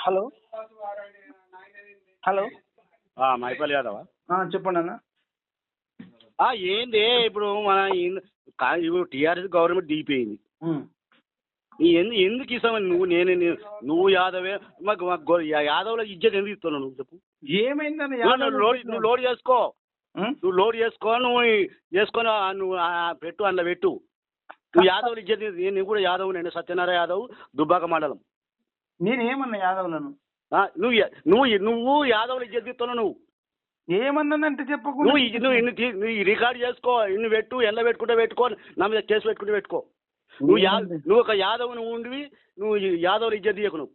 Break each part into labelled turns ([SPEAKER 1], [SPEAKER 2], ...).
[SPEAKER 1] Hello. Hello.
[SPEAKER 2] మైపల్ యాదవా?
[SPEAKER 1] చెప్పండి అన్న.
[SPEAKER 2] ఆ, ఏంది ఇప్పుడు మన ఇప్పుడు టీఆర్ఎస్ గవర్నమెంట్ దిగిపోయింది. ఎందుకు ఇస్తామని నువ్వు నేను నువ్వు యాదవే మాకు యాదవ్లో ఇజ్జత్ ఎందుకు ఇస్తున్నావు నువ్వు చెప్పు.
[SPEAKER 1] ఏమైందన్న
[SPEAKER 2] నువ్వు లోడ్ నువ్వు లోడ్ చేసుకో? నువ్వు లోడ్ చేసుకో నువ్వు చేసుకొని నువ్వు పెట్టు అందులో పెట్టు. నువ్వు యాదవ్ ఇజ్జత్ నేను కూడా యాదవ్ నేను సత్యనారాయణ యాదవ్ దుబ్బాక మండలం.
[SPEAKER 1] నేనేమన్నా యాదవ్లను?
[SPEAKER 2] నువ్వు నువ్వు నువ్వు యాదవ్లు ఇజ్జత్ ఇస్తున్నావు నువ్వు.
[SPEAKER 1] ఏమన్నానంటే చెప్పకుండా
[SPEAKER 2] నువ్వు నువ్వు ఇన్ని తీ- నువ్వు రికార్డ్ చేసుకో ఇన్ని పెట్టు ఎండ పెట్టుకుంటే పెట్టుకో నా మీద కేసు పెట్టుకుంటే పెట్టుకో. నువ్వు యా నువ్వు ఒక యాదవ్ నువ్వు ఉండివి నువ్వు ఈ యాదవ్ ఇజ్జత్ తీయకు నువ్వు.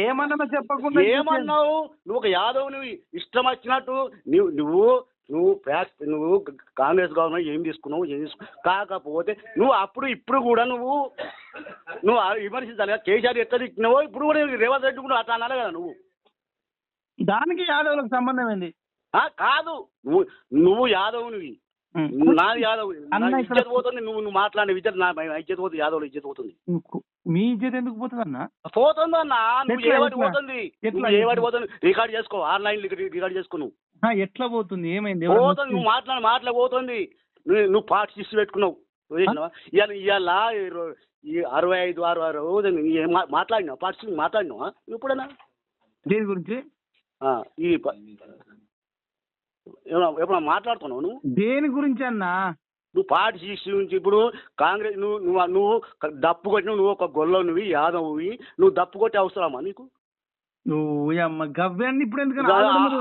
[SPEAKER 1] ఏమన్నా చెప్పకుండా
[SPEAKER 2] ఏమన్నావు? నువ్వు ఒక యాదవ్ నువ్వు ఇష్టం వచ్చినట్టు నువ్వు నువ్వు నువ్వు ప్యాక్ నువ్వు కాంగ్రెస్ గవర్నమెంట్ ఏం తీసుకున్నావు ఏం తీసుకు కాకపోతే నువ్వు అప్పుడు ఇప్పుడు కూడా నువ్వు నువ్వు విమర్శించాలి కదా. కేసీఆర్ ఎట్లా తిట్టినావో ఇప్పుడు కూడా రేవంత్ రెడ్డి కూడా అట్లా అనాలి కదా నువ్వు.
[SPEAKER 1] దానికి యాదవ్లకు సంబంధం ఏంది?
[SPEAKER 2] ఆ, కాదు. నువ్వు నువ్వు యాదవ్ నువ్వు
[SPEAKER 1] ఉమ్.
[SPEAKER 2] నాది యాదవ్. ఇజ్జత్ పోతుంది. నువ్వు నువ్వు మాట్లాడే ఇజ్జత్ నా ఇజ్జత్ పోతుంది. యాదవ్ ఇజ్జత్ పోతుంది.
[SPEAKER 1] మీ ఇజ్జత్ ఎందుకు పోతుంది అన్న?
[SPEAKER 2] పోతుంది అన్న. నువ్వు
[SPEAKER 1] ఎట్లా,
[SPEAKER 2] ఏ వాటి
[SPEAKER 1] ఎట్లా?
[SPEAKER 2] పోతుంది?
[SPEAKER 1] ఎట్లా,
[SPEAKER 2] నువ్వు ఏ వాటి
[SPEAKER 1] ఎట్లా?
[SPEAKER 2] పోతుంది? రికార్డ్ చేసుకో. ఆన్లైన్ రికార్డ్ చేసుకో నువ్వు.
[SPEAKER 1] ఎట్లా పోతుంది? ఏమైంది?
[SPEAKER 2] పోతుంది. నువ్వు మాట్లాడి మాటలు పోతుంది. నువ్వు పార్ట్ సిక్స్ పెట్టుకున్నావు? ఇవాళ ఇవాళ అరవై ఐదు ఆరు రోజు మాట్లాడినావు? పార్ట్ మాట్లాడినావా? ఎప్పుడైనా
[SPEAKER 1] దేని గురించి?
[SPEAKER 2] ఈ ఎప్పుడన్నా మాట్లాడుతున్నావు నువ్వు?
[SPEAKER 1] దేని గురించి అన్న?
[SPEAKER 2] నువ్వు పార్టీ సిక్స్ నుంచి ఇప్పుడు కాంగ్రెస్ నువ్వు నువ్వు నువ్వు దప్పు కొట్టినావు నువ్వు ఒక గొల్ల నువ్వు యాదవ్వి నువ్వు దప్పు కొట్టే అవసరమా నీకు?
[SPEAKER 1] నువ్వు అమ్మ గవ్యాన్ని ఇప్పుడు ఎందుకని?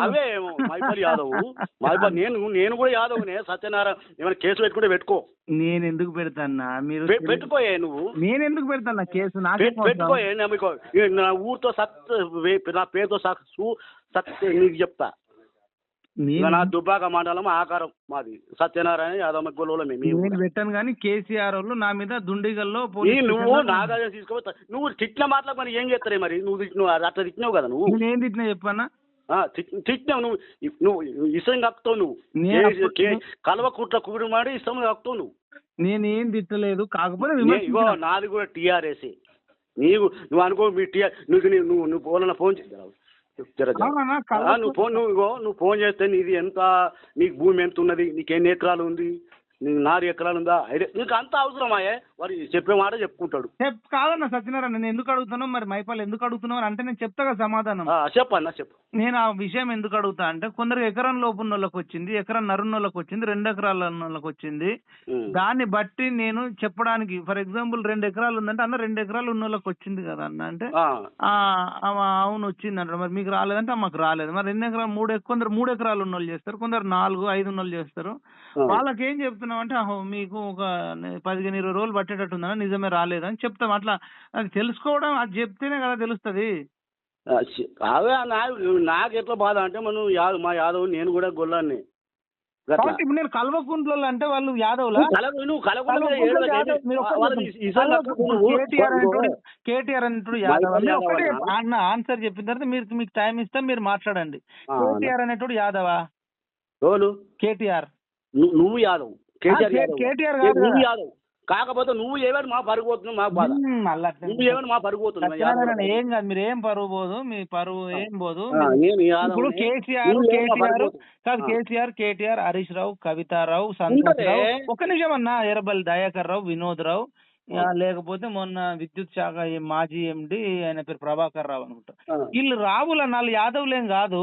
[SPEAKER 2] అవే మైపల్ యాదవ్. మైపల్ నేను నేను కూడా యాదవ్నే సత్యనారాయణ ఏమైనా కేసు పెట్టుకుంటే పెట్టుకో.
[SPEAKER 1] నేను ఎందుకు పెడతాన్నా? మీరు
[SPEAKER 2] పెట్టుకోయే నువ్వు.
[SPEAKER 1] నేను ఎందుకు పెడతాను కేసు? నాకే
[SPEAKER 2] పెట్- పెట్టుకోయే నా ఊరితో సత్ నా పేరుతో సత్ నీకు చెప్తా. నా దుబ్బాక మండలం ఆకారం మాది. సత్యనారాయణ యాదవ్ గొల్లలో మేము
[SPEAKER 1] పెట్టాను కానీ కేసీఆర్ వాళ్ళు నా మీద దుండిగల్లో
[SPEAKER 2] నువ్వు
[SPEAKER 1] స్టేషన్లో-
[SPEAKER 2] నాగార్జున తీసుకో నువ్వు తిట్టిన మాటలకు మరి ఏం చేస్తారే మరి? నువ్వు తిట్టినావు అది అట్లా తిట్టినావు కదా నువ్వు?
[SPEAKER 1] నేను ఏం తిట్టినా చెప్పన్నా
[SPEAKER 2] తిట్- తిట్టినావు నువ్వు. నువ్వు ఇసం కక్కుతావు నువ్వు. కలవ కుట్ల కుడి మాడి ఇసం కక్కుతావు నువ్వు.
[SPEAKER 1] నేను ఏం తిట్టలేదు కాకపోతే
[SPEAKER 2] ఇగో. నాది కూడా టీఆర్ఎస్ నీకు నువ్వు అనుకో మీ టీఆర్ నువ్వు నువ్వు నువ్వు ఫోన్ ఫోన్ నువ్వు ఫోన్ నువ్వు ఇగో నువ్వు ఫోన్ చేస్తే నీది ఎంత నీకు భూమి ఎంత ఉన్నది నీకు ఎన్ని ఎకరాలు ఉంది? నీకు ఎకరాలు ఉందా ఐదు నీకు అంత అవసరమాయే వాడు చెప్పే మాట చెప్పుకుంటాడు.
[SPEAKER 1] చెప్ కాదన్న సత్యనారాయణ నేను ఎందుకు అడుగుతున్నావు మరి మైపాల్ ఎందుకు అడుగుతున్నావు అని అంటే నేను చెప్తా కదా సమాధానం.
[SPEAKER 2] ఆ, చెప్పన్నా చెప్పు.
[SPEAKER 1] నేను ఆ విషయం ఎందుకు అడుగుతా అంటే కొందరు ఎకరం లోపు వాళ్ళకి వచ్చింది ఎకరం నరున్న వాళ్ళకి వచ్చింది రెండు ఎకరాల వాళ్ళకి వచ్చింది.
[SPEAKER 2] ఉమ్.
[SPEAKER 1] దాన్ని బట్టి నేను చెప్పడానికి ఫర్ ఎగ్జాంపుల్ రెండు ఎకరాలు ఉందంటే అన్న రెండు ఎకరాలు ఉన్న వాళ్ళకి వచ్చింది కదా అన్న అంటే
[SPEAKER 2] ఆ,
[SPEAKER 1] ఆ, ఆ, అవును వచ్చింది అంటారు మరి మీకు రాలేదంటే "ఆ, మాకు రాలేదు. మరి ఎన్ని ఎకరాలు మూడు ఎక- కొందరు మూడు ఎకరాలు ఉన్న వాళ్ళు చేస్తారు కొందరు నాలుగు ఐదు ఉన్న వాళ్ళు చేస్తారు.
[SPEAKER 2] ఆ.
[SPEAKER 1] వాళ్ళకి ఏం చెప్తున్నాం అంటే "అహో, మీకు ఒక పదిహేను ఇరవై రోజులు పట్టేటట్టు ఉందన్న నిజమే రాలేదని చెప్తాం. అట్లా అది తెలుసుకోవడం అది చెప్తేనే కదా తెలుస్తుంది.
[SPEAKER 2] అవే నాకు ఎట్లా బాధ అంటే మనం యాదవ్ మా యాదవ్ నేను కూడా గొల్లాన్ని.
[SPEAKER 1] కాబట్టి ఇప్పుడు నేను కల్వకుంట్లలో అంటే వాళ్ళు యాదవ్లా? కల్వకుంట్ల యాదవ్ కల్వకుంట్ల కేటీఆర్ అంటాడు యాదవ్. ఒక్కటే
[SPEAKER 2] అన్నా?
[SPEAKER 1] ఆన్సర్ చెప్పిన తర్వాత మీరు మీకు టైం ఇస్తాం మీరు మాట్లాడండి. కేటీఆర్ అనేటోడు యాదవా? కేటీఆర్.
[SPEAKER 2] నువ్వు యాదవ్. కేటీఆర్ నువ్వు. యాదవ్ కాకపోతే నువ్వు ఏమైనా మా పరుగు పోతున్నావు మాకు బాధ. నువ్వు ఏమైనా మా పరుగు మా
[SPEAKER 1] సత్యనారాయణ ఏం కాదు మీరు ఏం పరువు పోదు మీ పరువు ఏం పోదు ఇప్పుడు కేసీఆర్ కేటీఆర్
[SPEAKER 2] పరుగు.
[SPEAKER 1] కాదు. కేసీఆర్ కేటీఆర్ హరీష్ రావు కవితారావు సంతోష్. రావు ఒక నిమిషం అన్న ఎర్రబల్లి దయాకర్ రావు వినోద్ రావు లేకపోతే మొన్న విద్యుత్ శాఖ మాజీ ఎండి ఆయన పేరు ప్రభాకర్ రావు అనుకుంటా. వీళ్ళు రావుల నాలుగు యాదవ్లేం కాదు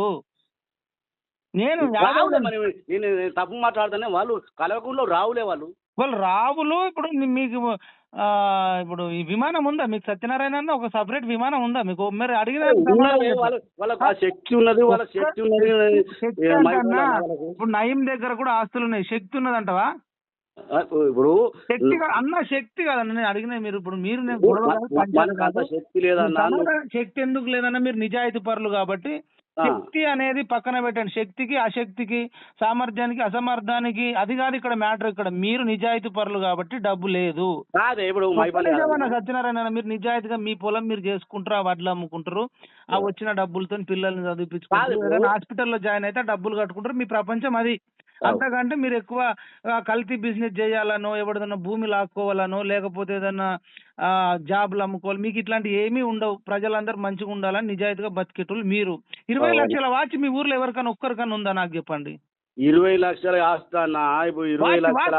[SPEAKER 1] నేను
[SPEAKER 2] నేను తప్పు మాట్లాడుతానే వాళ్ళు కలవకుండా రావులే వాళ్ళు.
[SPEAKER 1] వాళ్ళు రావులు ఇప్పుడు మీకు ఇప్పుడు ఈ విమానం ఉందా? మీకు సత్యనారాయణ అన్న ఒక సపరేట్ విమానం ఉందా? మీకు మీరు అడిగిన
[SPEAKER 2] ఉన్నది శక్తి ఉన్నది వాళ్ళ శక్తి ఉన్నది.
[SPEAKER 1] ఇప్పుడు నయం దగ్గర కూడా ఆస్తులు ఉన్నాయి. శక్తి ఉన్నదంటవా?
[SPEAKER 2] ఆ, ఇప్పుడు
[SPEAKER 1] శక్తి అన్న శక్తి కాదన్న నేను అడిగిన మీరు ఇప్పుడు మీరు నేను.
[SPEAKER 2] శక్తి లేదన్నా
[SPEAKER 1] శక్తి ఎందుకు లేదన్న మీరు నిజాయితీ పరులు కాబట్టి. శక్తి అనేది పక్కన పెట్టండి. శక్తికి అశక్తికి సామర్థ్యానికి అసమర్థానికి అది కాదు ఇక్కడ మ్యాటర్ ఇక్కడ. మీరు నిజాయితీ పరులు కాబట్టి డబ్బు లేదు.
[SPEAKER 2] ఇప్పుడు
[SPEAKER 1] సత్యనారాయణ మీరు నిజాయితీగా మీ పొలం మీరు చేసుకుంటారు ఆ వడ్లు అమ్ముకుంటారు. ఆ వచ్చిన డబ్బులతో పిల్లల్ని చదివించుకుంటారు హాస్పిటల్లో జాయిన్ అయితే డబ్బులు కట్టుకుంటారు. మీ ప్రపంచం అది. అంతకంటే మీరు ఎక్కువ కల్తీ బిజినెస్ చేయాలనో ఎవరిదన్నా భూమి లాక్కోవాలనో లేకపోతే ఏదన్నా ఆ, జాబ్లు అమ్ముకోవాలి మీకు ఇట్లాంటి ఏమీ ఉండవు. ప్రజలందరూ మంచిగా ఉండాలని నిజాయితీగా బతికేటోళ్ళు మీరు. ఇరవై. లక్షల వాచ్ మీ ఊర్లో ఎవరికైనా ఒక్కరికైనా ఉందా నాకు చెప్పండి?
[SPEAKER 2] ఇరవై లక్షలు ఇప్పుడు ఇరవై లక్షల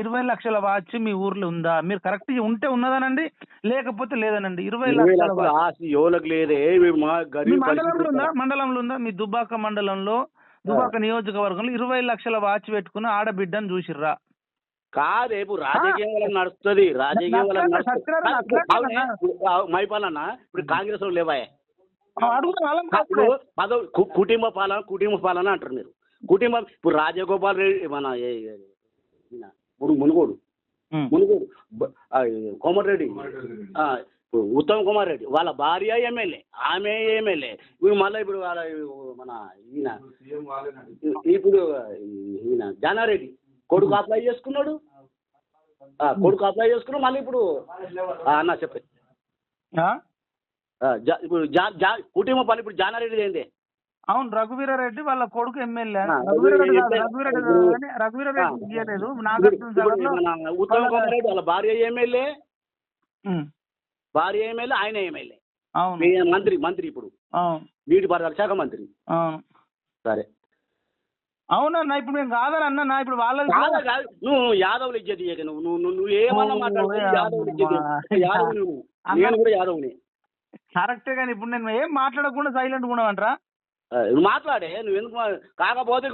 [SPEAKER 1] ఇరవై లక్షల వాచ్ మీ ఊర్లో ఉందా? మీరు కరెక్ట్ ఉంటే ఉన్నదనండి లేకపోతే లేదనండి. ఇరవై లక్షల
[SPEAKER 2] లేదే?
[SPEAKER 1] మండలంలో ఉందా? మండలంలో ఉందా? మీ దుబ్బాక మండలంలో దుబ్బాక నియోజకవర్గంలో ఇరవై లక్షల వాచ్ పెట్టుకున్న ఆడబిడ్డను చూసిర్రా?
[SPEAKER 2] కాదు ఇప్పుడు రాజకీయం వల్ల నడుస్తుంది రాజకీయం వల్ల మైపాలన్న ఇప్పుడు కాంగ్రెస్ లేవాయే. కుటుంబ పాలన కుటుంబ పాలన అంటారు మీరు. కుటుంబం ఇప్పుడు రాజగోపాల్ రెడ్డి మన మును- మునుగోడు. మునుగోడు. కోమటిరెడ్డి ఆ, ఇప్పుడు ఉత్తమ్ కుమార్ రెడ్డి. వాళ్ళ భార్య ఎమ్మెల్యే. ఆమె ఎమ్మెల్యే. ఇప్పుడు మళ్ళీ ఇప్పుడు వాళ్ళ మన ఈయన. ఇప్పుడు ఈయన జానారెడ్డి. కొడుకు అప్లై చేసుకున్నాడు. ఆ, కొడుకు అప్లై చేసుకున్నాడు. మళ్ళీ ఇప్పుడు ఆ, అన్న చెప్పే.
[SPEAKER 1] ఆ?
[SPEAKER 2] ఆ, జా- ఇప్పుడు జా జా కుటుంబ పని ఇప్పుడు జానారెడ్డి ఏంది?
[SPEAKER 1] అవును రఘువీరారెడ్డి వాళ్ళ కొడుకు ఎమ్మెల్యే. రఘువీరారెడ్డి రఘువీరారెడ్డి. ఇయ్యలేదు నాగార్జున
[SPEAKER 2] ఉత్తమ్ కుమార్ రెడ్డి వాళ్ళ భార్య ఎమ్మెల్యే. భార్య ఎమ్మెల్యే ఆయన ఎమ్మెల్యే.
[SPEAKER 1] అవును.
[SPEAKER 2] మంత్రి మంత్రి ఇప్పుడు.
[SPEAKER 1] అవును.
[SPEAKER 2] నీటిపారుదల శాఖ మంత్రి.
[SPEAKER 1] అవును.
[SPEAKER 2] సరే.
[SPEAKER 1] అవునన్నా ఇప్పుడు మేము కాదనన్నా నా ఇప్పుడు
[SPEAKER 2] కాదు నువ్వు యాదవులు ఇచ్చేది చేయక నువ్వు నువ్వు నువ్వు ఏమన్నా
[SPEAKER 1] ఓ,
[SPEAKER 2] యాదవులు. యాదవు నువ్వు నేను కూడా యాదవుని.
[SPEAKER 1] కరెక్టే కానీ ఇప్పుడు నేను ఏం మాట్లాడకుండా సైలెంట్ ఉండమంటారా?
[SPEAKER 2] నువ్వు మాట్లాడే నువ్వు ఎందుకు కాకపోతే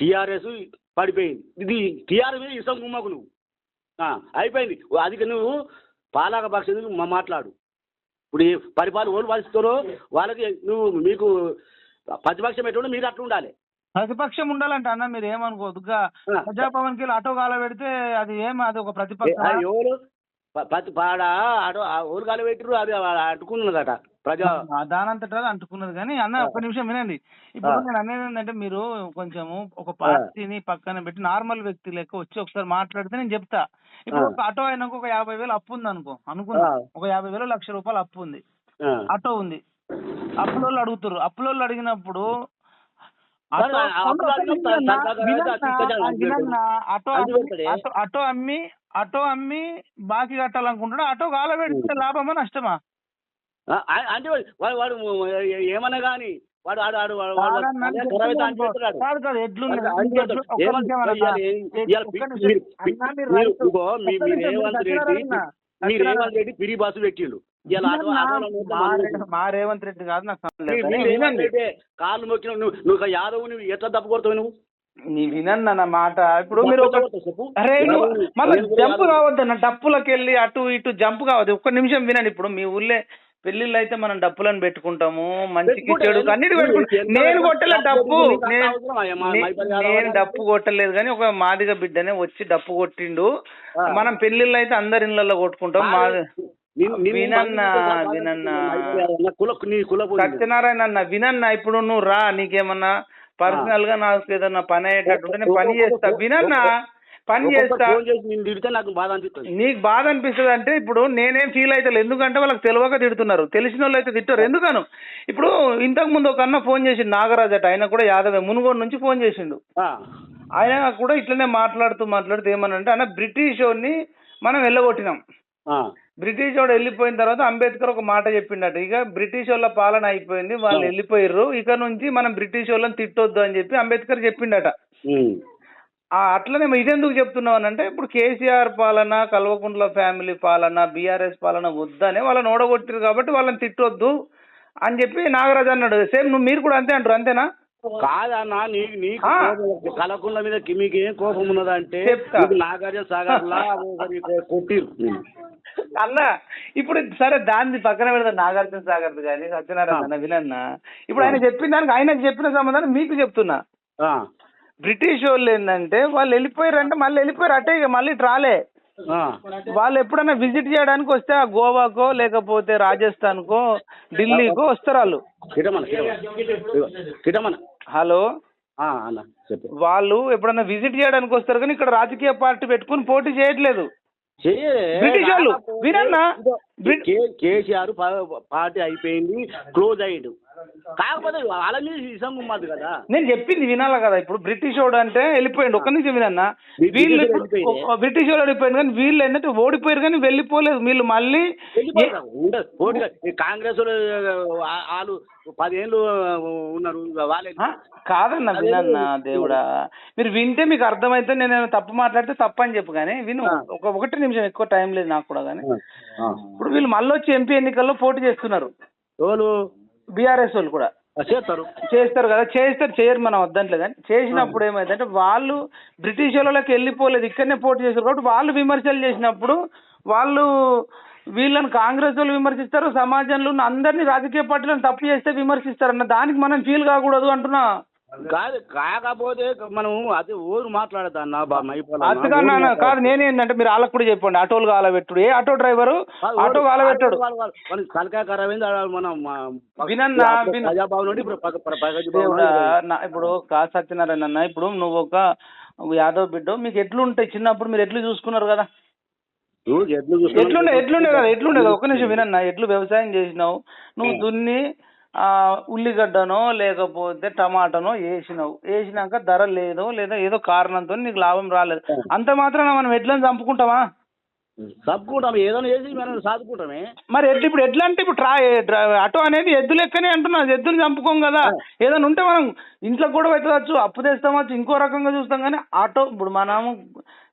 [SPEAKER 2] టీఆర్ఎస్ పడిపోయింది. ఇది టీఆర్ఎస్ మీద ఇష్టం కుమ్మకు నువ్వు. ఆ, అయిపోయింది. అది నువ్వు పాలక పక్షం మాట్లాడు. ఇప్పుడు ఈ పరిపాలన ఓళ్ళు పాలిస్తారో వాళ్ళకి నువ్వు మీకు ప్రతిపక్షం పెట్టుకుంటే మీరు అట్లా ఉండాలి.
[SPEAKER 1] ప్రతిపక్షం ఉండాలంట అన్న మీరు ఏమనుకోవద్దుగా
[SPEAKER 2] ఆ.
[SPEAKER 1] ప్రజాభవన్కి వెళ్ళి ఆటో కాల పెడితే అది ఏం అది ఒక ప్రతిపక్షం
[SPEAKER 2] ఎవరు? ప్రతి పాడ ఆడో ఓళ్ళు కాలు పెట్టిరు అది అట్టుకున్నదట ప్రజా
[SPEAKER 1] దానంతట అంటుకున్నది కానీ అన్న ఒక్క నిమిషం వినండి. ఇప్పుడు. నేను అనేది ఏంటంటే మీరు కొంచెము ఒక పార్టీని పక్కన పెట్టి నార్మల్ వ్యక్తి లెక్క వచ్చి ఒకసారి మాట్లాడితే నేను చెప్తా. ఇప్పుడు. ఒక ఆటో అయినాక ఒక యాభై వేలు అప్పు ఉంది అనుకో అనుకున్నా. ఒక యాభై వేలు లక్ష రూపాయలు అప్పు ఉంది. ఆటో ఉంది. అప్పులోళ్ళు అడుగుతారు అప్పులోళ్ళు అడిగినప్పుడు
[SPEAKER 2] అది
[SPEAKER 1] అమ్మి- ఆటో అమ్మి బాకీ కట్టాలనుకుంటాడు ఆటో కాల పెడితే లాభమా నష్టమా?
[SPEAKER 2] అంటే వాడు వాడు ఏమన్నా కానీ వాడు ఆడు ఆడు. మీరు- రేవంత్ రెడ్డి పిరి బస్సు పెట్టిండు.
[SPEAKER 1] వినన్నా, మా రేవంత్ రెడ్డి కాదు నాకు
[SPEAKER 2] కాళ్ళు మొక్కిన నువ్వు నువ్వు యాదవ్ నువ్వు ఎట్లా తప్పు కొడతావు నువ్వు?
[SPEAKER 1] నీ వినండి అన్న మాట. ఇప్పుడు మీరు అరే మళ్ళీ జంప్. కావద్దన్న డప్పులకి వెళ్ళి అటు ఇటు జంప్ కావద్దు. ఒక్క నిమిషం వినండి ఇప్పుడు మీ ఊళ్ళే పెళ్ళిళ్ళు అయితే మనం డప్పులను పెట్టుకుంటాము మంచికి
[SPEAKER 2] పెట్టుకుంటే.
[SPEAKER 1] చెడు
[SPEAKER 2] నేను-
[SPEAKER 1] అన్నిటి పెట్టుకుంటాం. నేను
[SPEAKER 2] పెట్టుకుంటే
[SPEAKER 1] కొట్టలే
[SPEAKER 2] నాకు
[SPEAKER 1] డప్పు నేను డప్పు కొట్టలేదు కానీ ఒక మాదిగ బిడ్డనే వచ్చి డప్పు కొట్టిండు. మనం పెళ్ళిళ్ళు అయితే అందరి ఇళ్ళల్లో కొట్టుకుంటాం. మాది
[SPEAKER 2] నిన్ను- నిన్ను
[SPEAKER 1] వినన్నా, వినన్నా. సత్యనారాయణ అన్న వినన్నా ఇప్పుడు నువ్వు రా నీకేమన్నా పర్సనల్గా నాకు ఏదన్నా పని అయ్యేటట్టు నేను పని చేస్తా. వినన్నా? పని చేస్తా.
[SPEAKER 2] ఫోన్ చేసి నిన్ను తిడితే నాకు బాధ అనిపిస్తుంది.
[SPEAKER 1] నీకు బాధ అనిపిస్తుంది అంటే ఇప్పుడు నేనేం ఫీల్ అవుతాను ఎందుకంటే వాళ్ళకి తెలియక తిడుతున్నారు. తెలిసిన వాళ్ళు అయితే తిట్టారు. ఎందుకను? ఇప్పుడు ఇంతకు ముందు ఒక అన్న ఫోన్ చేసిండు నాగరాజ్ అట. ఆయన కూడా యాదవే మునుగోడు నుంచి ఫోన్ చేసిండు. ఆయన కూడా ఇట్లనే మాట్లాడుతూ మాట్లాడుతూ ఏమనంటే అన్న బ్రిటిష్ వాడిని మనం వెళ్ళగొట్టినాం బ్రిటిష్ వాడు వెళ్ళిపోయిన తర్వాత అంబేద్కర్ ఒక మాట చెప్పిండట. ఇక బ్రిటిష్ వాళ్ళ పాలన అయిపోయింది. వాళ్ళు వెళ్ళిపోయారు ఇక నుంచి మనం బ్రిటిష్ వాళ్ళని తిట్టొద్దు అని చెప్పి అంబేద్కర్ చెప్పిండట. అట్లనే ఇదెందుకు అంటే ఇప్పుడు కేసీఆర్ పాలన కల్వకుంట్ల ఫ్యామిలీ పాలన బీఆర్ఎస్ పాలన వద్దనే వాళ్ళని ఓడగొట్టారు కాబట్టి వాళ్ళని తిట్టొద్దు అని చెప్పి నాగరాజు అన్నాడు. సేమ్ నువ్వు మీరు కూడా అంతే అంటారు అంతేనా?
[SPEAKER 2] కాదన్నా నీకు కలకుండ మీద మీకు ఏం కోపం ఉన్నదంటే
[SPEAKER 1] చెప్తా.
[SPEAKER 2] నీకు నాగార్జున సాగర్ కొట్టిరు.
[SPEAKER 1] అన్న ఇప్పుడు సరే దాన్ని పక్కన పెడతా నాగార్జున సాగర్ కానీ సత్యనారాయణ అన్న వినన్నా ఇప్పుడు ఆయన చెప్పిన దానికి ఆయనకు చెప్పిన సమాధానం మీకు చెప్తున్నా. బ్రిటిష్ వాళ్ళు ఏంటంటే వాళ్ళు వెళ్ళిపోయారు అంటే మళ్ళీ వెళ్ళిపోయారు అటే ఇక మళ్ళీ రాలే. వాళ్ళు ఎప్పుడైనా విజిట్ చేయడానికి వస్తే ఆ గోవాకో లేకపోతే రాజస్థాన్కో ఢిల్లీకో వస్తారు వాళ్ళు. హలో? వాళ్ళు ఎప్పుడైనా విజిట్ చేయడానికి వస్తారు కానీ ఇక్కడ రాజకీయ పార్టీ పెట్టుకుని పోటీ చేయట్లేదు. బ్రిటిష్ వాళ్ళు. వినన్నా?
[SPEAKER 2] కే కేసీఆర్ పార్టీ అయిపోయింది క్లోజ్ అయ్యిండు. కాకపోతే వాళ్ళ మీద ఇసం ఉమ్మదు కదా.
[SPEAKER 1] నేను చెప్పింది వినాలి కదా ఇప్పుడు బ్రిటిష్ వాడు అంటే వెళ్ళిపోయిండు. ఒక్క నిమిషం వినన్నా. వీళ్ళు ఇప్పుడు. ఒక- బ్రిటిష్ వాడు వెళ్ళిపోయింది కానీ వీళ్ళు ఏంటంటే ఓడిపోయారు కానీ వెళ్ళిపోలేదు. వీళ్ళు మళ్ళీ
[SPEAKER 2] కాంగ్రెస్ వాళ్ళు, పదేళ్ళు ఉన్నారు. వాళ్ళే?
[SPEAKER 1] కాదన్న వినన్నా దేవుడా. మీరు వింటే మీకు అర్థమైతే నేను తప్పు మాట్లాడితే తప్పు అని చెప్పు కానీ విను. ఒక ఒకటి నిమిషం ఎక్కువ టైం లేదు నాకు కూడా కానీ.
[SPEAKER 2] ఆ.
[SPEAKER 1] ఇప్పుడు వీళ్ళు మళ్ళీ వచ్చి ఎంపీ ఎన్నికల్లో పోటీ చేస్తున్నారు.
[SPEAKER 2] ఎవరు?
[SPEAKER 1] బీఆర్ఎస్ వాళ్ళు కూడా.
[SPEAKER 2] చేస్తారు.
[SPEAKER 1] చేస్తారు కదా చేస్తారు. చేయరు మనం వద్దంటలేదు కానీ చేసినప్పుడు ఏమైందంటే వాళ్ళు బ్రిటిష్ వాళ్ళకి వెళ్ళిపోలేదు ఇక్కడనే పోటీ చేశారు కాబట్టి వాళ్ళు విమర్శలు చేసినప్పుడు వాళ్ళు వీళ్ళని కాంగ్రెస్ వాళ్ళు విమర్శిస్తారు సమాజంలో ఉన్న అందరినీ రాజకీయ పార్టీలను తప్పు చేస్తే విమర్శిస్తారు అన్న దానికి మనం ఫీల్ కాకూడదు అంటున్నా.
[SPEAKER 2] కాదు కాకపోతే మనం అదే ఊరు మాట్లాడతా అన్న బా మైపాల్ అన్న.
[SPEAKER 1] అందుకన్నా
[SPEAKER 2] ఊరు మాట్లాడతా.
[SPEAKER 1] కాదు నేనేంటంటే మీరు వాళ్ళకు కూడా చెప్పండి. ఆటోలు కాలబెట్టుడు ఏ ఆటో డ్రైవరు? ఆటో కాలబెట్టాడు
[SPEAKER 2] తలకాయ ఖరాబ్ అయింది మనం
[SPEAKER 1] వినన్నా,
[SPEAKER 2] ఇప్పుడు
[SPEAKER 1] కా సత్యనారాయణ అన్న ఇప్పుడు నువ్వు ఒక యాదవ్ బిడ్డ మీకు ఎట్లుంటాయి? చిన్నప్పుడు మీరు ఎట్లు చూసుకున్నారు కదా? ఎట్లుండే ఎట్లుండే కదా ఎట్లుండే కదా? ఒక్క నిమిషం వినన్నా ఎట్లు వ్యవసాయం చేసినావు? నువ్వు దున్ని ఉల్లిగడ్డనో లేకపోతే టమాటానో వేసినావు వేసినాక ధర లేదు లేదా ఏదో కారణంతో నీకు లాభం రాలేదు. అంత మాత్రాన మనం ఎడ్లను చంపుకుంటామా?
[SPEAKER 2] తప్పుకుంటాం ఏదైనా చేసి మనం సాదుకుంటామే.
[SPEAKER 1] మరి ఎడ్లు ఇప్పుడు ఎట్లా అంటే ఇప్పుడు ట్రా ఆటో అనేది ఎద్దు లెక్కనే అంటున్నా. ఎద్దులు చంపుకోం కదా. ఏదైనా ఉంటే మనం ఇంట్లో కూడా పెట్టవచ్చు అప్పు తెస్తామచ్చు ఇంకో రకంగా చూస్తాం కానీ ఆటో ఇప్పుడు మనము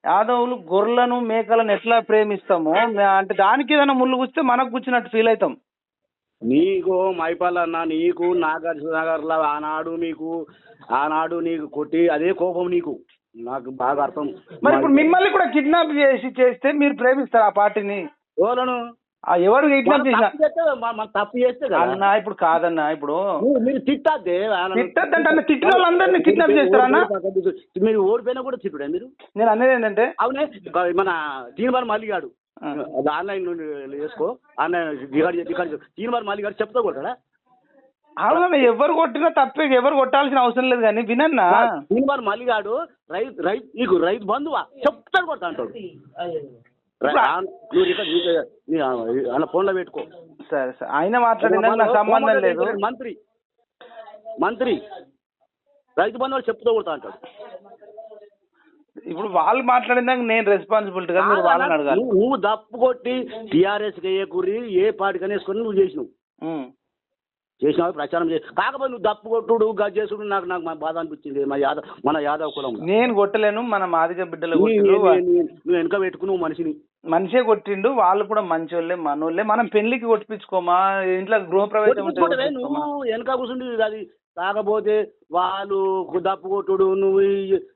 [SPEAKER 1] యాదవులు గొర్రెలను మేకలను ఎట్లా ప్రేమిస్తామో అంటే దానికి ఏదైనా ముళ్ళు గుచ్చితే మనకు గుచ్చినట్టు ఫీల్ అవుతాం.
[SPEAKER 2] నీకు మైపాల్ అన్న నీకు నాగార్జున నగర్లో ఆనాడు మీకు ఆనాడు నీకు కొట్టి అదే కోపం నీకు. నాకు బాగా అర్థం.
[SPEAKER 1] మరి ఇప్పుడు మిమ్మల్ని కూడా కిడ్నాప్ చేసి చేస్తే మీరు ప్రేమిస్తారు ఆ పార్టీని?
[SPEAKER 2] ఎవరను?
[SPEAKER 1] ఆ ఎవరు కిడ్నాప్ చేసిన?
[SPEAKER 2] తప్పు చేస్తే మన- మన తప్పు చేస్తే కదా.
[SPEAKER 1] అన్న ఇప్పుడు కాదన్న ఇప్పుడు
[SPEAKER 2] మీరు తిట్టద్దే
[SPEAKER 1] తిట్టొద్దంటే అన్న తిట్టిన వాళ్ళందరినీ కిడ్నాప్ చేస్తారా అన్న?
[SPEAKER 2] మీరు ఓడిపోయినా కూడా తిట్టుడే మీరు?
[SPEAKER 1] నేను అనేది ఏంటంటే
[SPEAKER 2] అవునే మన దీనివారు మల్లిగాడు. అది ఆన్లైన్ నుండి చేసుకో. ఆన్లైన్ రికార్డ్ రికార్డ్ దీనివారు మల్లిగాడు చెప్తా కొడతాడా?
[SPEAKER 1] అవునన్న ఎవరు కొట్టినా తప్పే ఎవరు కొట్టాల్సిన అవసరం లేదు కానీ వినన్నా.
[SPEAKER 2] దీనివారు మల్లిగాడు రైతు రైతు నీకు రైతు బంధువా? చెప్తాడు కొడతా అంటాడు. నువ్వు రికార్డ్ అలా ఫోన్లో పెట్టుకో.
[SPEAKER 1] సరే సరే. ఆయన మాట్లాడిన నాకు సంబంధం లేదు.
[SPEAKER 2] మంత్రి. మంత్రి. రైతు బంధువులు చెప్తూ కొడతా అంటాడు.
[SPEAKER 1] ఇప్పుడు వాళ్ళు మాట్లాడినాక నేను రెస్పాన్సిబిలిటీ కదా మీరు వాళ్ళని అడగాలి.
[SPEAKER 2] నువ్వు దప్పు కొట్టి టీఆర్ఎస్ ఏ కుర్రి ఏ పార్టీ వేసుకొని నువ్వు చేసినావు.
[SPEAKER 1] ఉమ్.
[SPEAKER 2] చేసినావు? ప్రచారం చేసి కాకపోతే నువ్వు దప్పు కొట్టుడు గజ్జేసుడు నాకు నాకు మా బాధ అనిపించింది. మా యాదవ్ మన యాదవ్ కులం
[SPEAKER 1] నేను కొట్టలేను మన మాదిగ బిడ్డలు
[SPEAKER 2] నువ్వు వెనక పెట్టుకుని నువ్వు మనిషిని.
[SPEAKER 1] మనిషే కొట్టిండు వాళ్ళు కూడా మంచోళ్ళే మనోళ్ళే. మనం పెళ్ళికి కొట్టిపించుకోమా ఇంట్లో గృహప్రవేశం
[SPEAKER 2] నువ్వు? వెనక కూర్చుండి అది కాకపోతే వాళ్ళు దప్పు కొట్టుడు నువ్వు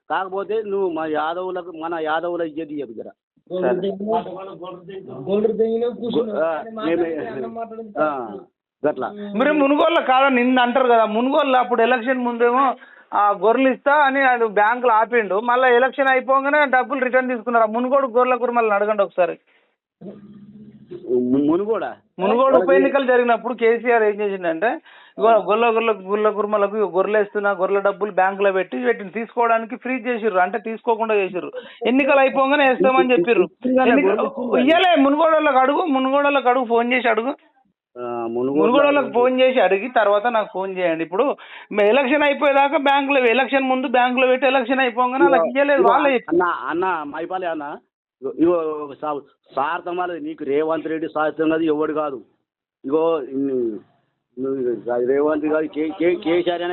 [SPEAKER 2] కాకపోతే నువ్వు మా యాదవులకు మన యాదవుల ఇజ్జత్ జర. ఆ, గట్లా.
[SPEAKER 1] మీరు మునుగోళ్ళ కాదని నిన్న అంటారు కదా మునుగోళ్ళ అప్పుడు ఎలక్షన్ ముందేమో ఆ గొర్రెలు ఇస్తా అని అది బ్యాంకులో ఆపిండు. మళ్ళీ ఎలక్షన్ అయిపోగానే డబ్బులు రిటర్న్ తీసుకున్నారు. ఆ మునుగోడు గొర్రెల కూర మళ్ళీ అడగండి ఒకసారి.
[SPEAKER 2] మునుగోడా.
[SPEAKER 1] మునుగోడు ఉప ఎన్నికలు జరిగినప్పుడు కేసీఆర్ ఏం చేసిండంటే ఇగో గొల్ల గొల్ల గుల్ల కుర్మలకు ఇగో గొర్రెలు డబ్బులు బ్యాంకులో పెట్టి వీటిని తీసుకోవడానికి ఫ్రీ చేసిర్రు. అంటే తీసుకోకుండా చేసిర్రు. ఎన్నికలు అయిపోగానే వేస్తామని చెప్పిర్రు. ఇయ్యలే మునుగోడోళ్ళకి అడుగు మునుగోడోళ్ళకి అడుగు ఫోన్ చేసి అడుగు.
[SPEAKER 2] ఆ, మునుగోడు
[SPEAKER 1] మునుగోడోళ్ళకి ఫోన్ చేసి అడిగి తర్వాత నాకు ఫోన్ చేయండి. ఇప్పుడు ఎలక్షన్ అయిపోయేదాకా బ్యాంకులో ఎలక్షన్ ముందు బ్యాంకులో పెట్టి ఎలక్షన్ అయిపోగానే వాళ్ళకి ఇయ్యలేదు. వాళ్ళే.
[SPEAKER 2] అన్న అన్న మైపాలి అన్న. ఇగో- ఇగో సా- సార్థం నీకు రేవంత్ రెడ్డి సాధ్యం కాదు ఎవడు కాదు. ఇగో రేవంత్ కాదు కే కే కేసీఆర్ అనే